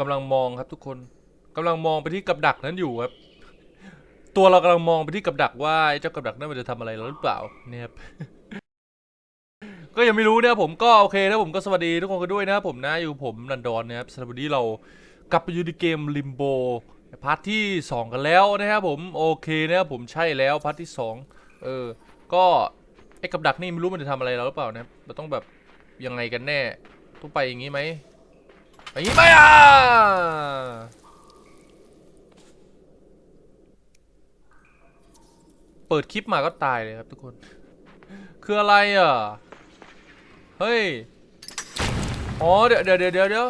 กำลังมองครับทุกคนกำลังมองไปที่กับดักนั้นอยู่ครับ ตัวเรากำลังมองไปที่กับดักว่าไอ้เจ้ากับดักนั้นมันจะทำอะไรเราหรือเปล่าเนี่ยครับก็ยังไม่รู้นะผมก็โอเคนะผมก็สวัสดีทุกคนกันด้วยนะครับผมนะอยู่ผมนันดอนนะครับสำหรับวันนี้เรากลับไปอยู่ในเกมลิมโบพาร์ทที่ 2 กันแล้วนะครับผมโอเคนะครับผมใช่แล้วพาร์ทที่ 2 เออ ก็ไอ้กับดักนี่ไม่รู้มันจะทำอะไรเราหรือเปล่านะครับเราต้องแบบยังไงกันแน่ต้องไปอย่างนี้ไหม ไปอย่างนี้ไหมอะเปิดคลิปมาก็ตายเลยครับทุกคน คืออะไรอะ เฮ้ย อ๋อเดี๋ยวเดี๋ยวเดี๋ยวเดี๋ยว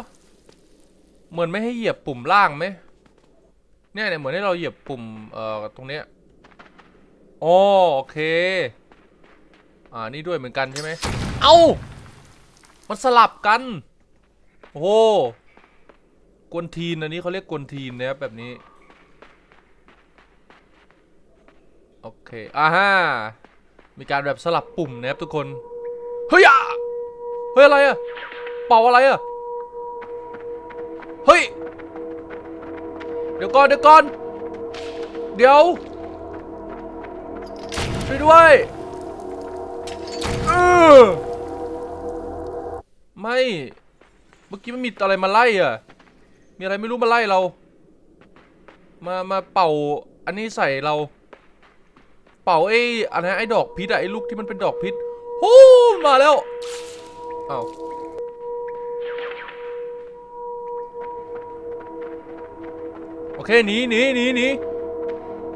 เหมือนไม่ให้เหยียบปุ่มล่างไหมเนี่ยเนี่ยเหมือนให้เราเหยียบปุ่มเอ่อตรงเนี้ยอ๋อโอเค อ่านี่ด้วยเหมือนกันใช่ไหม เอ้า มันสลับกัน โอ้โหกวนทีนอันนี้เขาเรียกกวนทีนนะครับแบบนี้ โอเคอ่าฮะมีการแบบสลับปุ่มนะครับทุกคน เฮ้ยอะเฮ้ยอะไรอะเป่าอะไรอะเฮ้ย เดี๋ยวก่อนเดี๋ยวก่อน เดี๋ยวช่วยด้วยเออไม่ เมื่อกี้มันมีอะไรมาไล่อะมีอะไรไม่รู้มาไล่เรา มา มาเป่า อันนี้ใส่เรา เป่าไอ้อะไรนไอ้ดอกพิษอะไอ้ลูกที่มันเป็นดอกพิษโอ้มาแล้วอ้าวโอเคหนีหนีหนีหนี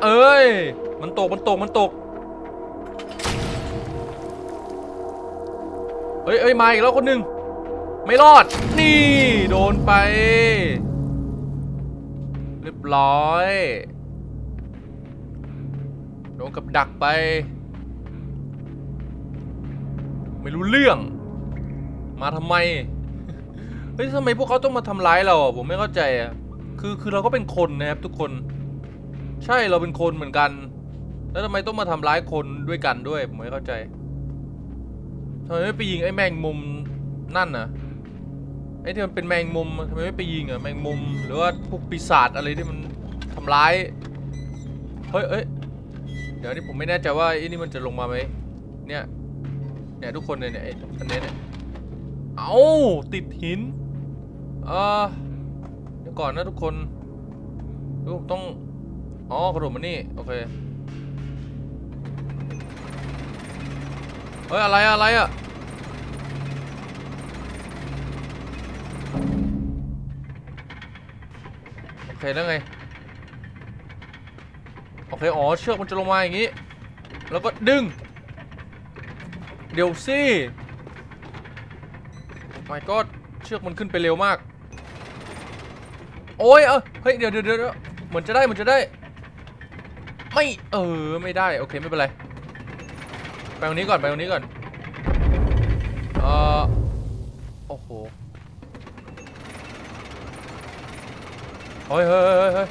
เอ้ย มันตก มันตก มันตก เอ้ยเอ้ยมาอีกแล้วคนหนึ่ง ไม่รอด นี่ โดนไป เรียบร้อย โดนกับดักไป ไม่รู้เรื่อง มาทำไม เฮ้ยทำไมพวกเขาต้องมาทำร้ายเราอะ ผมไม่เข้าใจอะ คือคือเราก็เป็นคนนะครับทุกคน ใช่เราเป็นคนเหมือนกัน แล้วทำไมต้องมาทำร้ายคนด้วยกันด้วย ผมไม่เข้าใจทำไมไม่ไปยิงไอ้แมงมุมนั่นน่ะ ไอ้ที่มันเป็นแมงมุมทำไมไม่ไปยิงอะแมงมุมหรือว่าพวกปีศาจอะไรที่มันทำร้ายเฮ้ยเอ้ยเดี๋ยวนี้ผมไม่แน่ใจว่าไอ้นี่มันจะลงมาไหมเนี่ยเนี่ยทุกคนเลยเนี่ยไอ้อันนี้เนี่ยเอาติดหินเออเดี๋ยวก่อนนะทุกคนดูผมต้องอ๋อกระโดดมานี่โอเคเฮ้ยอะไรอะอะไรอะ เคแล้วไง โอเค อ๋อ เชือกมันจะลงมาอย่างนี้ แล้วก็ดึง เดี๋ยวสิไม่ก็เชือกมันขึ้นไปเร็วมาก โอ้ย เออเฮ้ย เดี๋ยวเดี๋ยวเดี๋ยวเหมือนจะได้เหมือนจะได้ ไม่ เออ ไม่ได้ โอเค ไม่เป็นไร ไปตรงนี้ก่อน ไปตรงนี้ก่อน เฮ้ยเฮ้ยเฮ้ย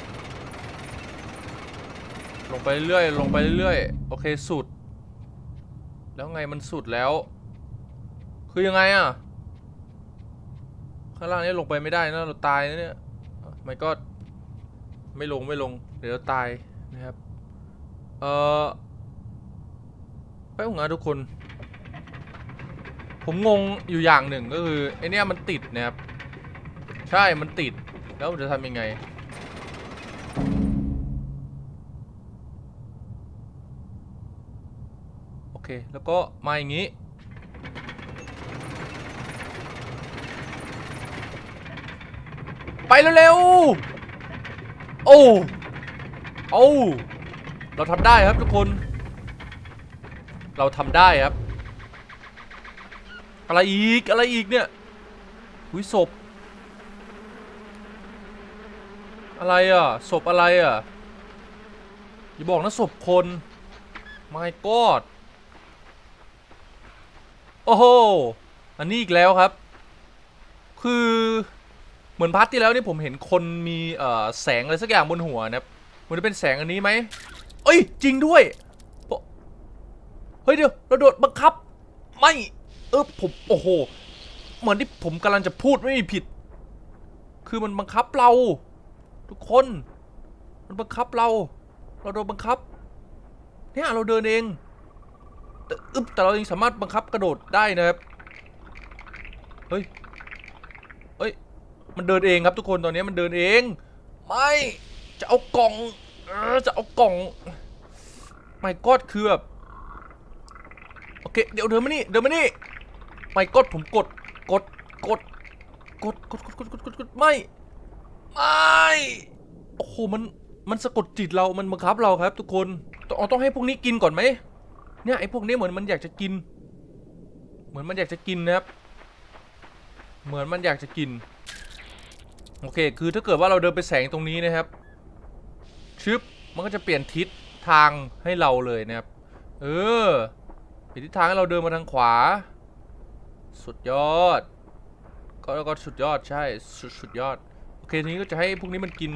ลงไปเรื่อยลงไปเรื่อยโอเคสุด แล้วไงมันสุดแล้ว คือยังไงอะข้างล่างนี้ลงไปไม่ได้นะเราตายนะเนี่ยไม่ก็ไม่ลงไม่ลง เดี๋ยวเราตายนะครับ เออไปงนะทุกคน ผมงงอยู่อย่างหนึ่งก็คือไอเนี้ยมันติดนะครับ ใช่มันติด แล้วจะทำยังไง โอเค แล้วก็มาอย่างนี้ ไปเร็วๆ โอ้ โอ้ เราทำได้ครับทุกคน เราทำได้ครับ อะไรอีก อะไรอีกเนี่ย หุยศพ อะไรอะศพอะไรอะอย่าบอกนะศพคน My God โอ้โห อันนี้อีกแล้วครับ คือเหมือนพาร์ทที่แล้วนี่ผมเห็นคนมีเอ่อแสงอะไรสักอย่างบนหัวนะครับ มันจะเป็นแสงอันนี้ไหมเอ้ย จริงด้วย เฮ้ยเดี๋ยวเราโดดบังคับ ไม่ เออผม โอ้โห เหมือนที่ผมกำลังจะพูดไม่มีผิด คือมันบังคับเรา ทุกคน มันบังคับเรา เราโดนบังคับ เนี่ยเราเดินเอง แต่อึ๊บแต่เรายังสามารถบังคับกระโดดได้นะครับ เฮ้ย เฮ้ย มันเดินเองครับทุกคนตอนนี้มันเดินเอง ไม่ จะเอากล่องเออจะเอากล่อง ไม่กอดคือแบบโอเค เดี๋ยวเดินมานี่ เดินมานี่ ไม่กดผมกด กด กด กด กด กด กด กดกดไม่ ไม่โอ้โหมันมันสะกดจิตเรามันบังคับเราครับ ทุกคนต้องเอต้องให้พวกนี้กินก่อนไหมเนี่ยไอ้พวกนี้เหมือนมันอยากจะกิน เหมือนมันอยากจะกินนะครับ เหมือนมันอยากจะกิน โอเค คือถ้าเกิดว่าเราเดินไปแสงตรงนี้นะครับชึบมันก็จะเปลี่ยนทิศทางให้เราเลยนะครับ เออเปลี่ยนทิศทางให้เราเดินมาทางขวา สุดยอด ก็ก็สุดยอดใช่สุดสุดยอด เคทีนี้ก็จะให้พวกนี้มันกิน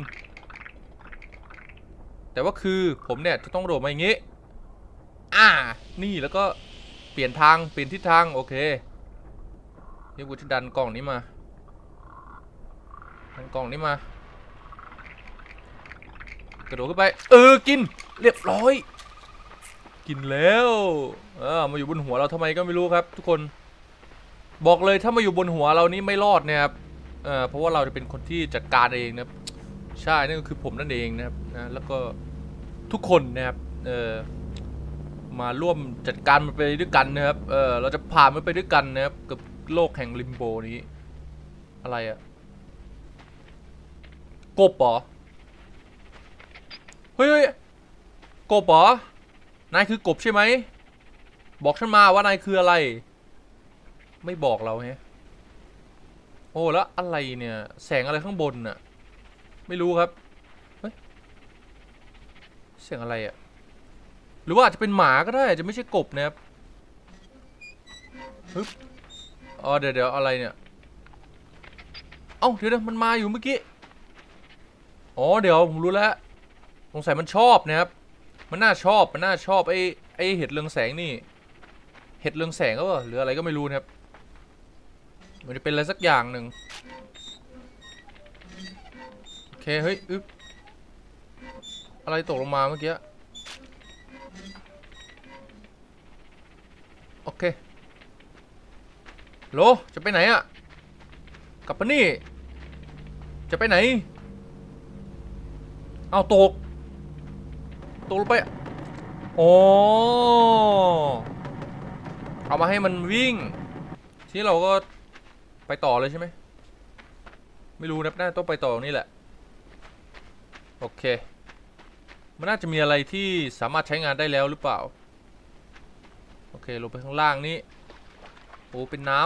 แต่ว่าคือผมเนี่ยจะต้องโดดมาอย่างงี้ อ่า นี่แล้วก็เปลี่ยนทางเปลี่ยนทิศทางโอเคเดี๋ยวกูจะดันกล่องนี้มาดันกล่องนี้มา กระโดดขึ้นไป เออกิน เรียบร้อย กินแล้วเออมาอยู่บนหัวเราทำไมก็ไม่รู้ครับ ทุกคน บอกเลยถ้ามาอยู่บนหัวเรานี่ไม่รอดเนะครับ เออเพราะว่าเราจะเป็นคนที่จัดการเองนะครับ ใช่นั่นก็คือผมนั่นเองนะครับนะแล้วก็ทุกคนนะครับเออมาร่วมจัดการมันไปด้วยกันนะครับเออเราจะผ่านมันไปด้วยกันนะครับกับโลกแห่งลิมโบนี้ อะไรอะกบเหรอเฮ้ยเฮ้ยกบเหรอนายคือกบใช่ไหมบอกฉันมาว่านายคืออะไร ไม่บอกเราแฮะ โอ้แล้วอะไรเนี่ย แสงอะไรข้างบนน่ะ ไม่รู้ครับเฮ้ยเสียงอะไรอะหรือว่าอาจจะเป็นหมาก็ได้จะไม่ใช่กบนะครับฮึบอ๋อเดี๋ยวเดี๋ยวอะไรเนี่ย เอ้าเดี๋ยวเดี๋ยวมันมาอยู่เมื่อกี้ อ๋อเดี๋ยวผมรู้แล้วสงสัยมันชอบนะครับ มันน่าชอบมันน่าชอบไอ้ไอ้เห็ดเรืองแสงนี่ เห็ดเรืองแสงก็เหรืออะไรก็ไม่รู้นะครับ มันจะเป็นอะไรสักอย่างหนึ่งโอเค เฮ้ย อึ๊บ อะไรตกลงมาเมื่อกี้ โอเค โล จะไปไหนอะกลับมานี่ จะไปไหน เอาตก ตกลงไปโอ๋อเอามาให้มันวิ่ง ที่เราก็ ไปต่อเลยใช่ไหม ไม่รู้นะน่าต้องไปต่อตรงนี้แหละ โอเค มันน่าจะมีอะไรที่สามารถใช้งานได้แล้วหรือเปล่า โอเค ลงไปข้างล่างนี่โอ้ เป็นน้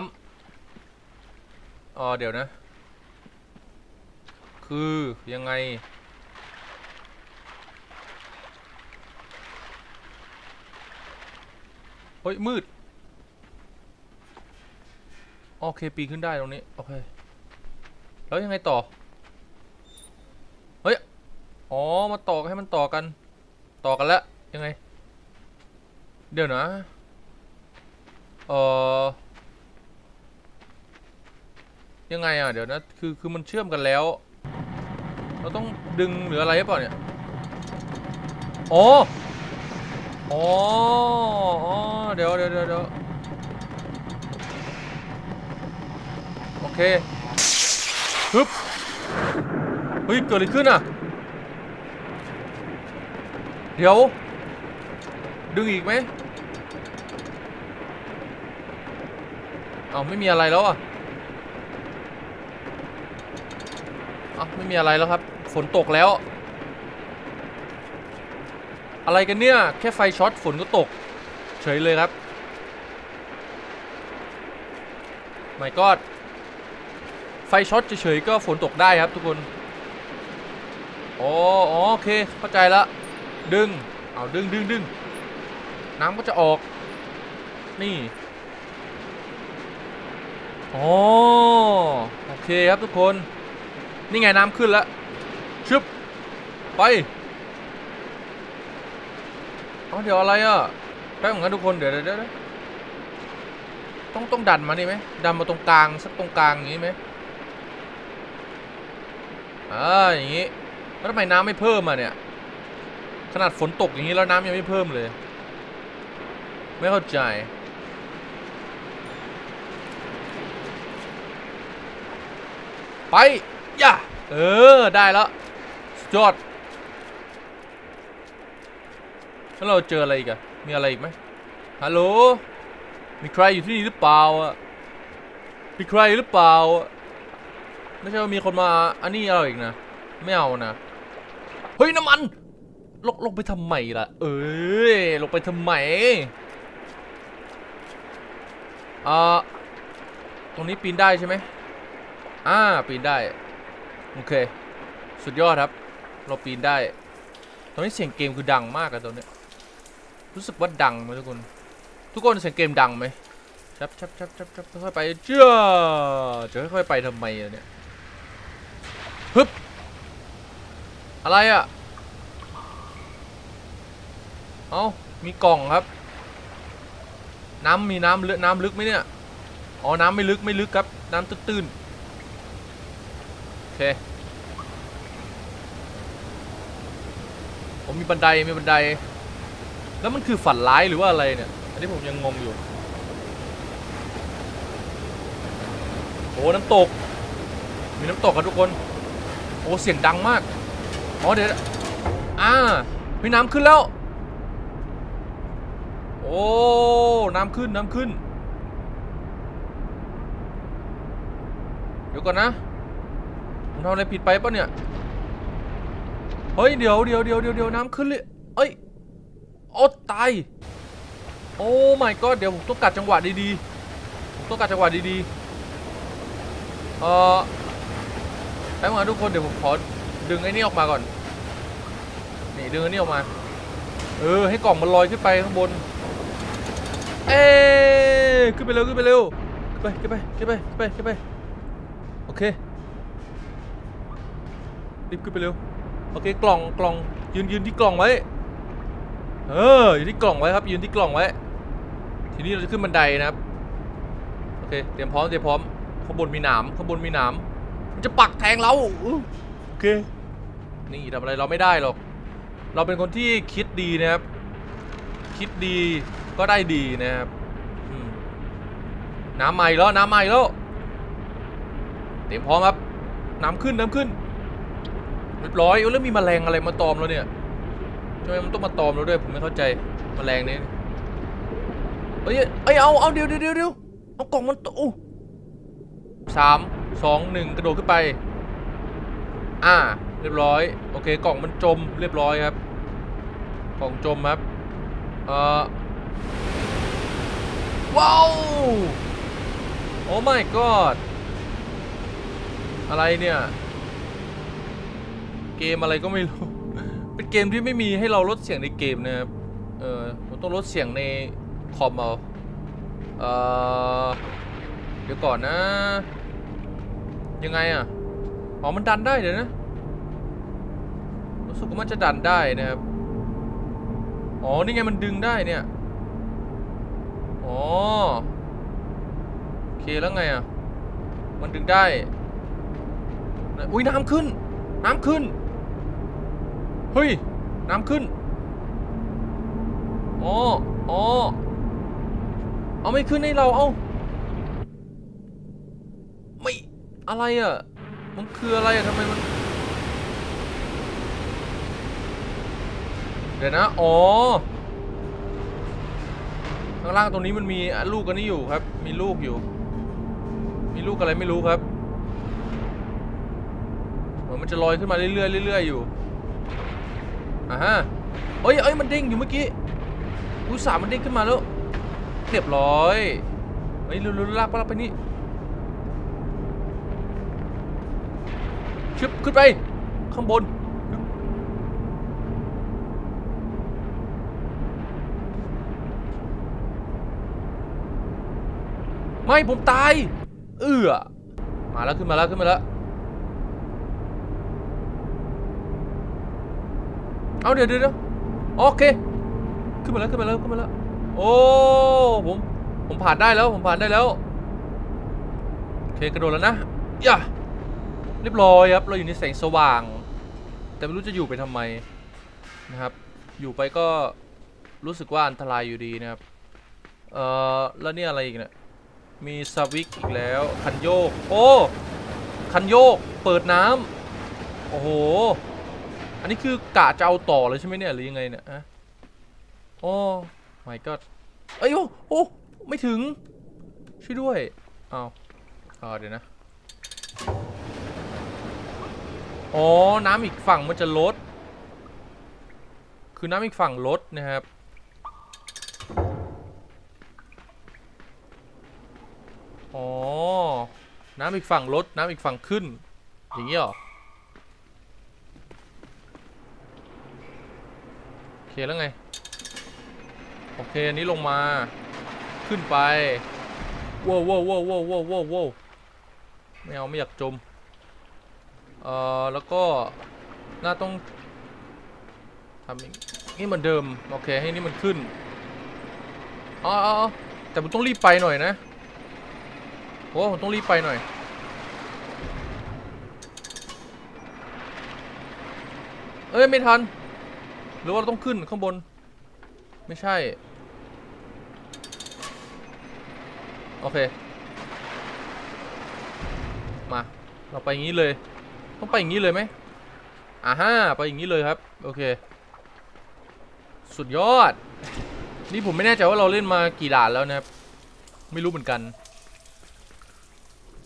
ำอ๋อ เดี๋ยวนะ คือยังไง เฮ้ย มืด โอเคปีนขึ้นได้ตรงนี้ โอเค แล้วยังไงต่อ เฮ้ย อ๋อ มาต่อให้มันต่อกัน ต่อกันแล้วยังไง เดี๋ยวนะ เออยังไงอะ เดี๋ยวนะ คือ คือมันเชื่อมกันแล้ว เราต้องดึงหรืออะไรหรือเปล่าเนี่ย อ๋อ อ๋ออ๋อเดี๋ยวเดี๋ยวเดี๋ยว เดี๋ยเคฮึบเฮ้ย เกิดอะไรขึ้นอะ เดี๋ยว ดึงอีกไหมเอาไม่มีอะไรแล้วอะเอาไม่มีอะไรแล้วครับ ฝนตกแล้ว อะไรกันเนี่ย แค่ไฟช็อตฝนก็ตก เฉยเลยครับไม่กอด ไฟช็อตเฉยๆก็ฝนตกได้ครับทุกคนอ๋อโอเคเข้าใจละดึงเอาดึงดึงดึงน้ำก็จะออก นี่อ๋อโอเคครับทุกคน นี่ไงน้ำขึ้นแล้วชึบไปอ๋อเดี๋ยวอะไรอะแป๊บนึงนะทุกคนเดี๋ยวเดี๋ยวต้องต้องดันมานี่ไหมดันมาตรงกลางสักตรงกลางอย่างนี้ไหม อ่าอย่างงี้แล้วทำไมน้ำไม่เพิ่มอะเนี่ย ขนาดฝนตกอย่างนี้แล้วน้ำยังไม่เพิ่มเลย ไม่เข้าใจ ไปย่าเออ ได้แล้วสุดยอดแล้วเราเจออะไรอีกอะมีอะไรอีกไหมฮัลโหล มีใครอยู่ที่นี่หรือเปล่าอะมีใครหรือเปล่าอะ ไม่ใช่ว่ามีคนมาอันนี้เราอีกนะ ไม่เอานะ เฮ้ยน้ำมัน ลงลงไปทำไมล่ะ เอ้ยลงไปทำไมอ่อตรงนี้ปีนได้ใช่ไหมอ่าปีนได้ โอเค สุดยอดครับ เราปีนได้ ตอนนี้เสียงเกมคือดังมากอะตอนนี้ รู้สึกว่าดังไหมทุกคน ทุกคนเสียงเกมดังไหมชับชับชับชับชับค่อยๆไปเจ้าจะค่อยๆไปทำไมอะเนี่ย ฮึบอะไรอะเอ้ามีกล่องครับ น้ำมีน้ำลึกน้ำลึกไหมเนี่ย อ๋อ น้ำไม่ลึกไม่ลึกครับ น้ำตื้นๆ โอเค ผมมีบันไดมีบันได แล้วมันคือฝันร้ายหรือว่าอะไรเนี่ย อันนี้ผมยังงงอยู่โอ้น้ำตก มีน้ำตกครับทุกคน โอ้เสียงดังมาก อ๋อเดี๋ยว อ่ามีน้ำขึ้นแล้ว โอ้ น้ำขึ้นน้ำขึ้น เดี๋ยวก่อนนะ ผมทำอะไรผิดไปปะเนี่ย เฮ้ยเดี๋ยวเดี๋ยวเดี๋ยวเดี๋ยวเดี๋ยวน้ำขึ้นเลยเอ้ยโอ้ตาย โอ้ my god เดี๋ยวผมต้องกัดจังหวะดีๆ ผมต้องกัดจังหวะดีๆ เอ่อ แป๊บนึงนะทุกคนเดี๋ยวผมขอดึงไอ้นี่ออกมาก่อน นี่ดึงไอ้นี่ออกมา เออ ให้กล่องมันลอยขึ้นไปข้างบน เอขึ้นไปเร็วขึ้นไปเร็วขึ้นไปขึ้นไปขึ้นไปขึ้นไปขึ้นไปโอเครีบขึ้นไปเร็วโอเคกล่องกล่องยืนยืนที่กล่องไว้เอออยู่ที่กล่องไว้ครับยืนที่กล่องไว้ ทีนี้เราจะขึ้นบันไดนะครับโอเคเตรียมพร้อมเตรียมพร้อมข้างบนมีหนามข้างบนมีหนาม มันจะปักแทงเราอู้โอเค นี่ทำอะไรเราไม่ได้หรอก เราเป็นคนที่คิดดีนะครับ คิดดีก็ได้ดีนะครับอืมน้ำใหม่แล้วน้ำใหม่แล้ว เตรียมพร้อมครับ น้ำขึ้นน้ำขึ้นเรียบร้อยเอ้ยแล้วมีแมลงอะไรมาตอมเราเนี่ยทำไมมันต้องมาตอมเราด้วยผมไม่เข้าใจแมลงนี้เอ้ยเอ้ยเอาเอาเดี๋ยวเดี๋ยวเดี๋ยวเอากล่องมันโอ้สาม สองหนึ่งกระโดดขึ้นไป อ่า เรียบร้อย โอเค กล่องมันจมเรียบร้อยครับ กล่องจมครับ เอ่อ ว้าว โอ้ my god อะไรเนี่ย เกมอะไรก็ไม่รู้ เป็นเกมที่ไม่มีให้เราลดเสียงในเกมนะครับ เออผมต้องลดเสียงในคอมเอา เอ่อเดี๋ยวก่อนนะ ยังไงอะอ๋อมันดันได้เดี๋ยวนะรู้สึกว่ามันจะดันได้นะครับอ๋อนี่ไงมันดึงได้เนี่ยอ๋อโอเคแล้วไงอะมันดึงได้อุ้ยน้ำขึ้น น้ำขึ้นเฮ้ยน้ำขึ้นอ๋ออ๋อเอาไม่ขึ้นให้เราเอาไม่ อะไรอะ มันคืออะไรอะทำไมมัน เดี๋ยวนะ อ๋อ ข้างล่างตรงนี้มันมีลูกอันนี้อยู่ครับ มีลูกอยู่ มีลูกอะไรไม่รู้ครับ เหมือนมันจะลอยขึ้นมาเรื่อยๆเรื่อยๆอยู่อ่าฮะเอ้ยเอ้ยมันเด้งอยู่เมื่อกี้อุตส่าห์มันเด้งขึ้นมาแล้วเรียบร้อยเฮ้ยลุลลากไปลากไปนี่ ชึบขึ้นไป ข้างบน ไม่ผมตาย เอื้อ มาแล้วขึ้นมาแล้วขึ้นมาแล้ว เอาเดี๋ยวเดี๋ยวโอเค ขึ้นมาแล้วขึ้นมาแล้วขึ้นมาแล้ว โอ้ผมผมผ่านได้แล้วผมผ่านได้แล้ว โอเคกระโดดแล้วนะ ย่า เรียบร้อยครับ เราอยู่ในแสงสว่าง แต่ไม่รู้จะอยู่ไปทำไมนะครับ อยู่ไปก็รู้สึกว่าอันตรายอยู่ดีนะครับ เอ่อ แล้วนี่อะไรอีกเนี่ย มีสวิกอีกแล้ว คันโยก โอ้ คันโยก เปิดน้ำโอ้โห อันนี้คือกะจะเอาต่อเลยใช่ไหมเนี่ยหรือยังไงเนี่ยฮะโอ้ my god เอ้ยโอ้โอ้ ไม่ถึง ช่วยด้วย เอาเอาเดี๋ยวนะ อ๋อ น้ำอีกฝั่งมันจะลด คือน้ำอีกฝั่งลดนะครับ อ๋อ น้ำอีกฝั่งลด น้ำอีกฝั่งขึ้น อย่างนี้หรอ โอเคแล้วไง โอเค อันนี้ลงมา ขึ้นไปว้าวว้าวว้าวว้าวว้าวว้าวว้าวไม่เอาไม่อยากจม เอ่อแล้วก็น่าต้องทำนี่เหมือนเดิม โอเค ให้นี่มันขึ้นอ๋ออออ๋อแต่ผมต้องรีบไปหน่อยนะโอ้ผมต้องรีบไปหน่อยเอ้ย ไม่ทัน หรือว่าเราต้องขึ้นข้างบน ไม่ใช่ โอเค มา เราไปอย่างนี้เลย ต้องไปอย่างนี้เลยไหมอ่าฮะไปอย่างนี้เลยครับ โอเค สุดยอด นี่ผมไม่แน่ใจว่าเราเล่นมากี่ด่านแล้วนะครับ ไม่รู้เหมือนกัน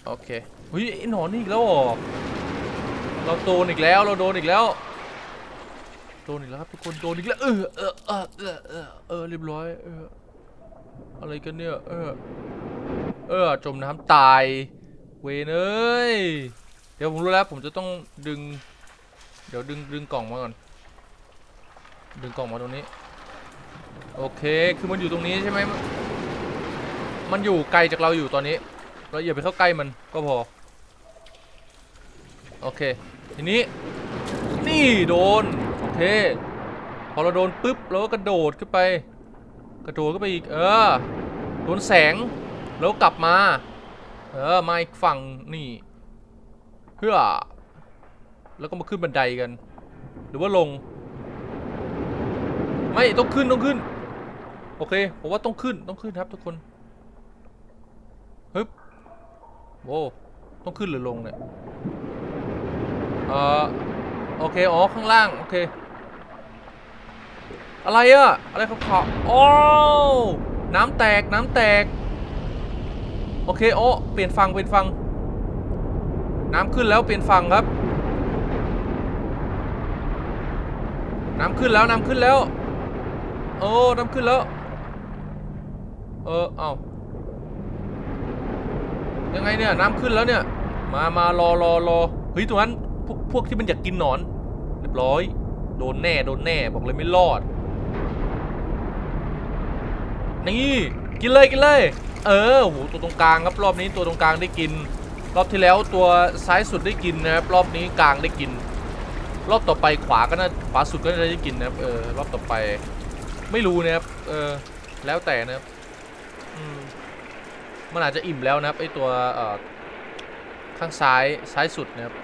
โอเคเฮ้ยไอ้หนอนนี่อีกแล้วเรอเราโดนอีกแล้ว เราโดนอีกแล้ว โดนอีกแล้วครับทุกคน โดนอีกแล้ว เออเออเออเออเออเออเรียบร้อย เออ อะไรกันเนี่ย เออ เออ จมน้ำตาย เวนเอ้ย เดี๋ยวผมรู้แล้วผมจะต้องดึง เดี๋ยวดึงดึงกล่องมาก่อน ดึงกล่องมาตรงนี้ โอเค คือมันอยู่ตรงนี้ใช่ไหม มันอยู่ไกลจากเราอยู่ตอนนี้ เราอย่าไปเข้าใกล้มันก็พอ โอเค ทีนี้ นี่โดน โอเค พอเราโดนปุ๊บเราก็กระโดดขึ้นไป กระโดดขึ้นไปอีก เออ โดนแสง แล้วกลับมา เออ มาอีกฝั่งนี่ พื่อ แล้วก็มาขึ้นบันไดกัน หรือว่าลง ไม่ต้องขึ้นต้องขึ้น โอเคผมว่าต้องขึ้นต้องขึ้นครับทุกคนฮึบโว้ต้องขึ้นหรือลงเนี่ยเออโอเคอ๋อข้างล่างโอเค อะไรอะอะไรขาวๆโอ้น้ำแตกน้ำแตก โอเคโอ้เปลี่ยนฝั่งเปลี่ยนฝั่ง น้ำขึ้นแล้วเปลี่ยนฝั่งครับ น้ำขึ้นแล้วน้ำขึ้นแล้วโอ้น้ำขึ้นแล้ว เออเอายังไงเนี่ยน้ำขึ้นแล้วเนี่ย มามารอรอรอเฮ้ยตรงนั้นพวกพวกที่มันอยากกินหนอนเรียบร้อย โดนแน่โดนแน่บอกเลยไม่รอด นี่กินเลยกินเลย เออโหตัวตรงกลางครับรอบนี้ตัวตรงกลางได้กิน รอบที่แล้วตัวซ้ายสุดได้กินนะครับรอบนี้กลางได้กิน รอบต่อไปขวาก็น่าขวาสุดก็น่าจะได้กินนะครับเออรอบต่อไปไม่รู้นะครับเออแล้วแต่นะครับอมันอาจจะอิ่มแล้วนะครับไอตัวเออข้างซ้ายซ้ายสุดนะครับ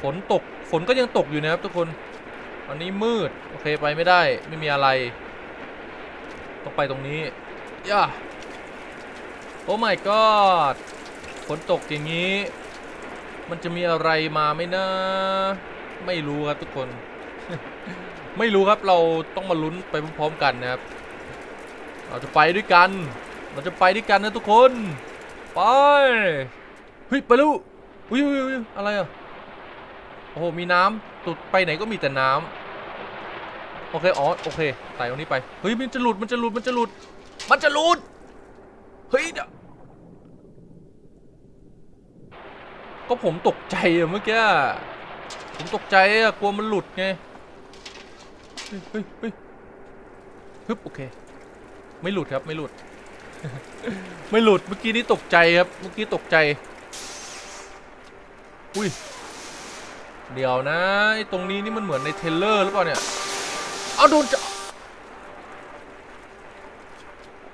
ฝนตกฝนก็ยังตกอยู่นะครับทุกคนวันนี้มืดโอเคไปไม่ได้ไม่มีอะไรต้องไปตรงนี้ย่าโอ้ my god ฝนตกอย่างนี้ มันจะมีอะไรมาไหมนะ ไม่รู้ครับทุกคน ไม่รู้ครับเราต้องมาลุ้นไปพร้อมๆกันนะครับ เราจะไปด้วยกัน เราจะไปด้วยกันนะทุกคน ไปเฮ้ยไปแล้วอุ้ยอุ้ยอุ้ยอะไรอะโอ้โหมีน้ำตุดไปไหนก็มีแต่น้ำโอเคอ๋อโอเคไต่ตรงนี้ไปเฮ้ยมันจะหลุดมันจะหลุดมันจะหลุด มันจะหลุดเฮ้ยเดี๋ยว ก็ผมตกใจอะเมื่อกี้ผมตกใจอะกลัวมันหลุดไงเฮ้ยเฮ้ยเฮ้ยฮึบโอเค ไม่หลุดครับไม่หลุด ไม่หลุดเมื่อกี้นี้ตกใจครับเมื่อกี้ตกใจ อุ้ยเดี๋ยวนะตรงนี้นี่มันเหมือนในเทเลอร์หรือเปล่าเนี่ยเอาโดนจะ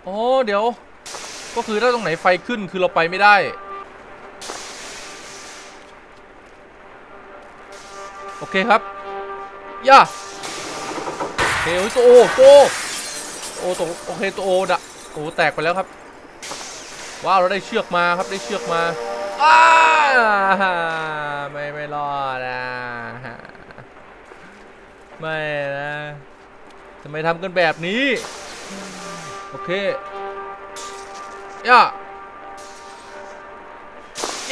อ๋อเดี๋ยว ก็คือถ้าตรงไหนไฟขึ้นคือเราไปไม่ได้ อเคครับย่าโอเคโอ้ยตัวโอตัวโอโตัวโอเคตัวโอดะโอ้แตกไปแล้วครับ ว้าวเราได้เชือกมาครับได้เชือกมาอ้าไม่ไม่รอดนะไม่นะทำไมทำกันแบบนี้ โอเคย่า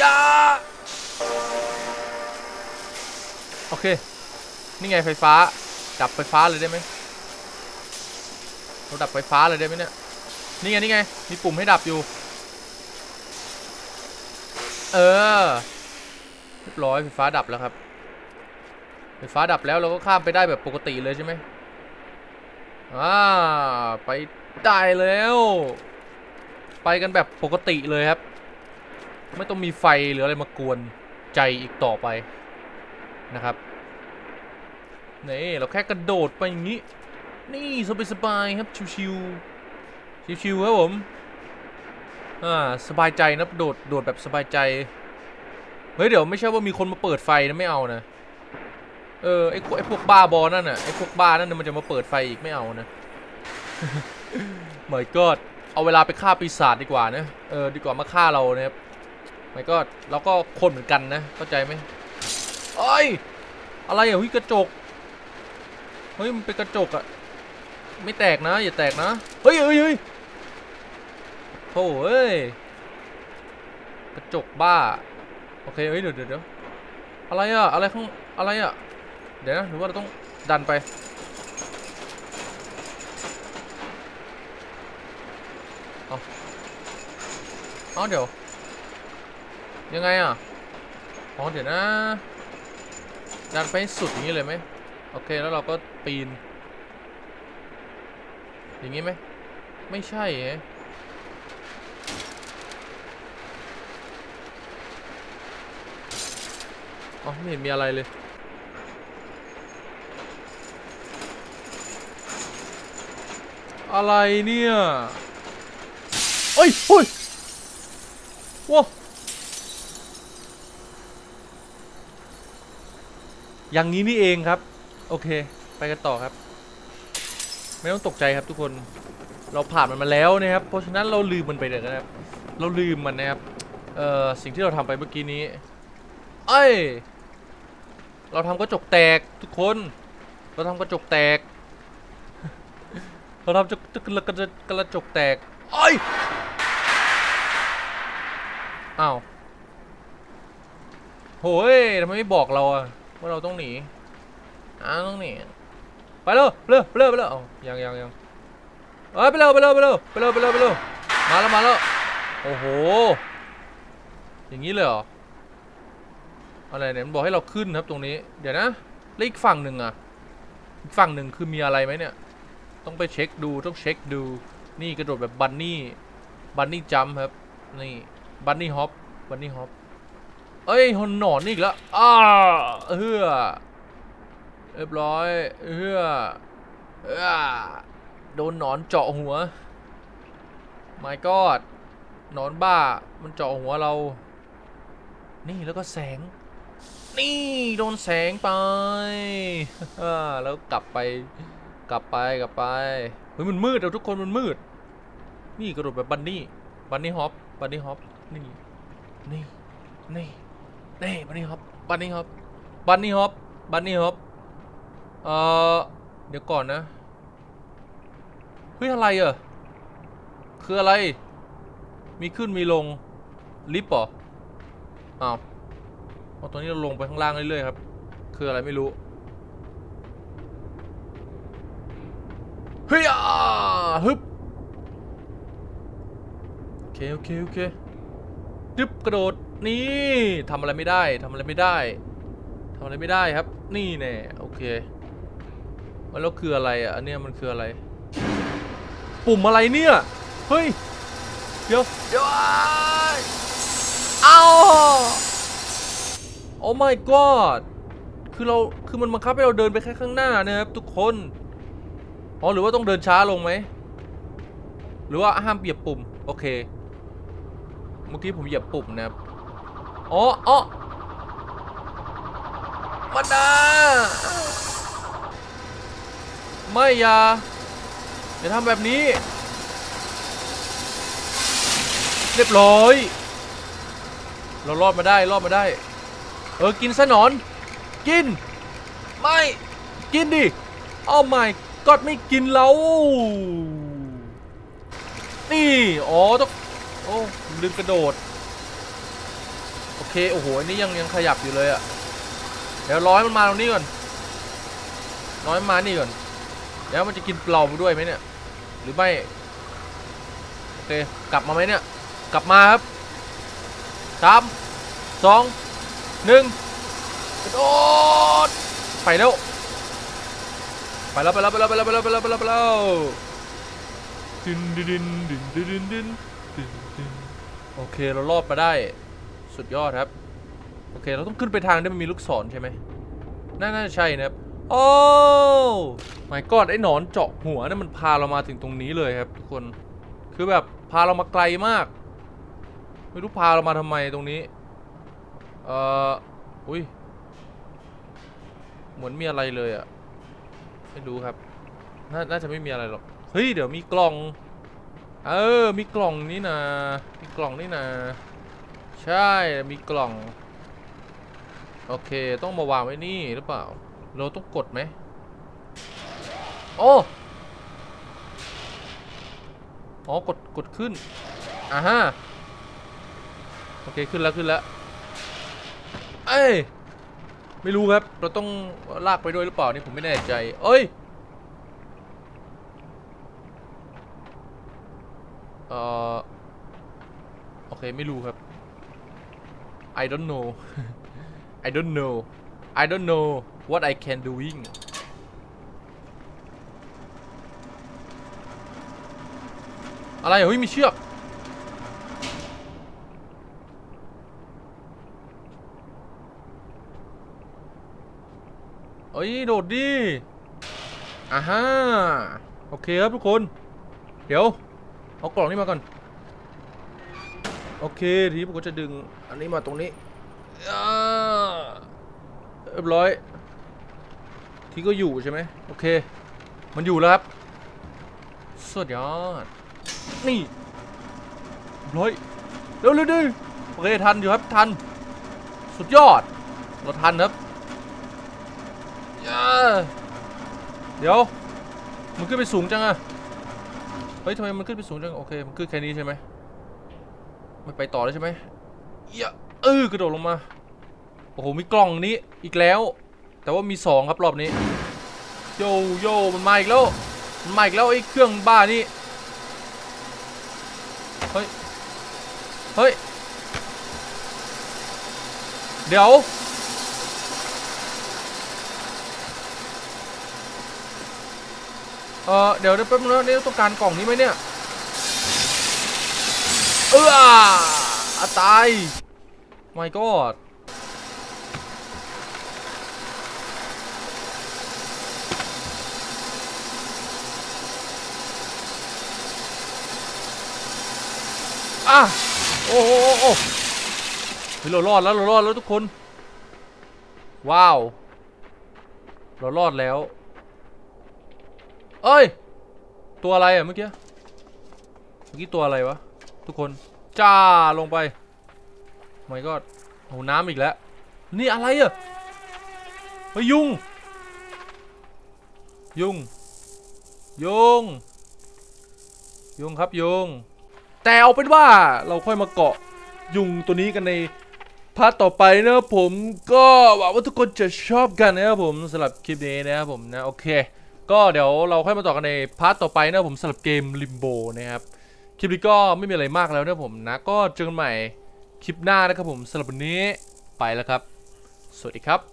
ย่า โอเค นี่ไงไฟฟ้า ดับไฟฟ้าเลยได้ไหมเราดับไฟฟ้าเลยได้ไหมเนี่ย นี่ไงนี่ไง มีปุ่มให้ดับอยู่ เออ เรียบร้อยไฟฟ้าดับแล้วครับ ไฟฟ้าดับแล้วเราก็ข้ามไปได้แบบปกติเลยใช่ไหมอ่า ไปได้แล้ว ไปกันแบบปกติเลยครับ ไม่ต้องมีไฟหรืออะไรมากวนใจอีกต่อไป นะครับนี่เราแค่กระโดดไปอย่างนี้ นี่สบายๆครับชิวๆชิวๆครับผมอ่าสบายใจนะโดดโดดแบบสบายใจเฮ้ยเดี๋ยวไม่ใช่ว่ามีคนมาเปิดไฟนะไม่เอานะเออไอ้พวกไอ้พวกบ้าบอนั่นน่ะไอ้พวกบ้านั่นน่ะมันจะมาเปิดไฟอีกไม่เอานะไม่ก็เอาเวลาไปฆ่าปีศาจดีกว่านะเออดีกว่ามาฆ่าเรานะครับไม่ก็เราก็คนเหมือนกันนะเข้าใจไหม เอ้ย อะไรอะเฮ้ยกระจก เฮ้ย มันเป็นกระจกอะไม่แตกนะ อย่าแตกนะ เฮ้ยเฮ้ยเฮ้ยโถ่เอ้ย กระจกบ้า โอเค เฮ้ยเดี๋ยวเดี๋ยวเดี๋ยวอะไรอะอะไรข้าง อะไรอะเดี๋ยวนะ หรือว่าเราต้องดันไป เอาเอาเดี๋ยว ยังไงอะ อ๋อเดี๋ยวนะ ดันไปสุดอย่างนี้เลยไหมโอเคแล้วเราก็ปีน อย่างงี้ไหมไม่ใช่ไงอ๋อไม่เห็นมีอะไรเลยอะไรเนี่ยเอ้ยเฮ้ยว้า อย่างนี้นี่เองครับ โอเค ไปกันต่อครับ ไม่ต้องตกใจครับทุกคน เราผ่านมันมาแล้วนะครับ เพราะฉะนั้นเราลืมมันไปเลยนะครับ เราลืมมันนะครับ เอ่อ สิ่งที่เราทำไปเมื่อกี้นี้ เอ้ย เราทำกระจกแตกทุกคน เราทำกระจกแตก เราทำจะจะกระจกระจกแตกเอ้ยอ้าวโห้ยทำไมไม่บอกเราอะ ว่าเราต้องหนีอ้าต้องหนีไปเร็วไปเร็วไปเร็วไปเร็วเอายังยังยังเอ้ยไปเร็วไปเร็วไปเร็วไปเร็วไปเร็วไปเร็วมาแล้วมาแล้วโอ้โหอย่างนี้เลยเหรออะไรเนี่ยมันบอกให้เราขึ้นครับตรงนี้เดี๋ยวนะแล้วอีกฝั่งหนึ่งอะอีกฝั่งหนึ่งคือมีอะไรไหมเนี่ย ต้องไปเช็คดูต้องเช็คดูนี่กระโดดแบบบันนี่บันนี่จัมครับนี่บันนี่ฮอปบันนี่ฮอป เอ้ยหนหนอนอีกแล้วอ้าเฮือเรียบร้อยเฮือเอ้อโดนหนอนเจาะหัว my god หนอนบ้ามันเจาะหัวเรา นี่แล้วก็แสง นี่โดนแสงไปแล้วกลับไป กลับไปกลับไปเฮ้ยมันมืดเอาทุกคนมันมืด นี่กระโดดแบบบันนี่บันนี่ฮอปบันนี่ฮอปนี่นี่นี่ นี่บันนี่ฮอปบันนี่ฮอปบันนี่ฮอปบันนี่ฮอปเอ่อเดี๋ยวก่อนนะเฮ้ยอะไรอะคืออะไร มีขึ้นมีลงลิฟต์เหรออ้าวเอาตอนนี้เราลงไปข้างล่างเรื่อยๆครับ คืออะไรไม่รู้เฮ้ยอ่าฮึบโอเคโอเคโอเคดึบกระโดด นี่ทำอะไรไม่ได้ทำอะไรไม่ได้ทำอะไรไม่ได้ครับ นี่แน่โอเคมันแล้วคืออะไรอะอันเนี้ยมันคืออะไร ปุ่มอะไรเนี่ยเฮ้ยเดี๋ยวเดี๋ยวเอาโอ้ my god คือเราคือมันบังคับให้เราเดินไปแค่ข้างหน้านะครับทุกคนอ๋อหรือว่าต้องเดินช้าลงไหมหรือว่าห้ามเหยียบปุ่มโอเค เมื่อกี้ผมเหยียบปุ่มนะครับ อ๋ออ๋อมันนะไม่อย่าอย่าทำแบบนี้ เรียบร้อย เรารอดมาได้รอดมาได้ เออ กินซะหนอน กิน ไม่ กินดิอ้าวไม่กอดไม่กินเรานี่ อ๋อต้องโอ้ลืมกระโดดโอ เคโอ้โหอันนี้ยังยังขยับอยู่เลยอะเดี๋ยวร้อยมันมาตรงนี้ก่อนร้อยมันมานี่ก่อนแล้วมันจะกินเราไปด้วยไหมเนี่ย หรือไม่โอเคกลับมาไหมเนี่ย กลับมาครับสามสองหนึ่งกระโดดไปแล้วไปแล้วไปแล้วไปแล้วไปแล้วไปแล้วไปแล้วไปแล้วไปแล้วดินดินดินดินดินดินดินโอเคเรารอดมาได้ สุดยอดครับ โอเค เราต้องขึ้นไปทางที่มันมีลูกศรใช่ไหมน่าน่าจะใช่นะครับ โอ้ไม่กอดไอ้หนอนเจาะหัวนี่ยมันพาเรามาถึงตรงนี้เลยครับทุกคน คือแบบพาเรามาไกลมาก ไม่รู้พาเรามาทำไมตรงนี้ เอ่อ อุ้ย เหมือนมีอะไรเลยอะไม่รู้ครับนน่าจะไม่มีอะไรหรอก เฮ้ย เดี๋ยวมีกล่อง เออ มีกล่องนี่นะมีกล่องนี่นะ ใช่มีกล่อง โอเคต้องมาวางไว้นี่หรือเปล่า เราต้องกดไหม โอ้ อ๋อ กด กดขึ้น อ่าฮะ โอเค ขึ้นแล้วขึ้นแล้ว เอ้ย ไม่รู้ครับ เราต้องลากไปด้วยหรือเปล่านี่ผมไม่แน่ใจ เอ้ยเอ่อโอเค ไม่รู้ครับ I don't know I don't know I don't know what I can doing อะไรเฮ้ยมีเชือกเอ้ยโดดดิอ่าฮะโอเคครับทุกคน เดี๋ยว เอากล่องนี้มาก่อน โอเค ทีนี้ผมก็จะดึง อันนี้มาตรงนี้เรียบร้อย ทีก็อยู่ใช่ไหมโอเค มันอยู่แล้วครับ สุดยอด นี่เรียบร้อยเร็วเร็วดิโอเคทันอยู่ครับทัน สุดยอด เราทันครับเดี๋ยว มันขึ้นไปสูงจังอะเฮ้ยทำไมมันขึ้นไปสูงจัง โอเค มันขึ้นแค่นี้ใช่ไหม ไม่ไปต่อแล้วใช่ไหมอย่าเออกระโดดลงมา โอ้โห มีกล่องนี้อีกแล้ว แต่ว่ามีสองครับรอบนี้ โยโย่มันมาอีกแล้ว มันมาอีกแล้วไอ้เครื่องบ้านี่ เฮ้ย เฮ้ย เดี๋ยว เออเดี๋ยวเดี๋ยวแป๊บนึงนะนี่ต้องการกล่องนี้ไหมเนี่ย เอออะตาย my god อะโอ้โอ้โอ้โอ้เฮ้ยเรารอดแล้วเรารอดแล้วทุกคน ว้าว เรารอดแล้ว เอ้ย ตัวอะไรอะเมื่อกี้ เมื่อกี้ตัวอะไรวะ ทุกคน จ้าลงไปไม่ก็โอ้น้ำอีกแล้ว นี่อะไรอะเฮ้ยยุง ยุง ยุง ยุงครับยุง แต่เอาเป็นว่าเราค่อยมาเกาะยุงตัวนี้กันในพาร์ทต่อไปนะครับผมก็หวังว่าทุกคนจะชอบกันนะครับผมสำหรับคลิปนี้นะครับผมนะโอเค ก็เดี๋ยวเราค่อยมาต่อกันในพาร์ทต่อไปนะครับผมสำหรับเกม Limbo นะครับ ลิปนี้ก็ไม่มีอะไรมากแล้วนะผมนะ ก็เจอกันใหม่คลิปหน้านะครับผมสำหรับวันนี้ไปแล้วครับ สวัสดีครับ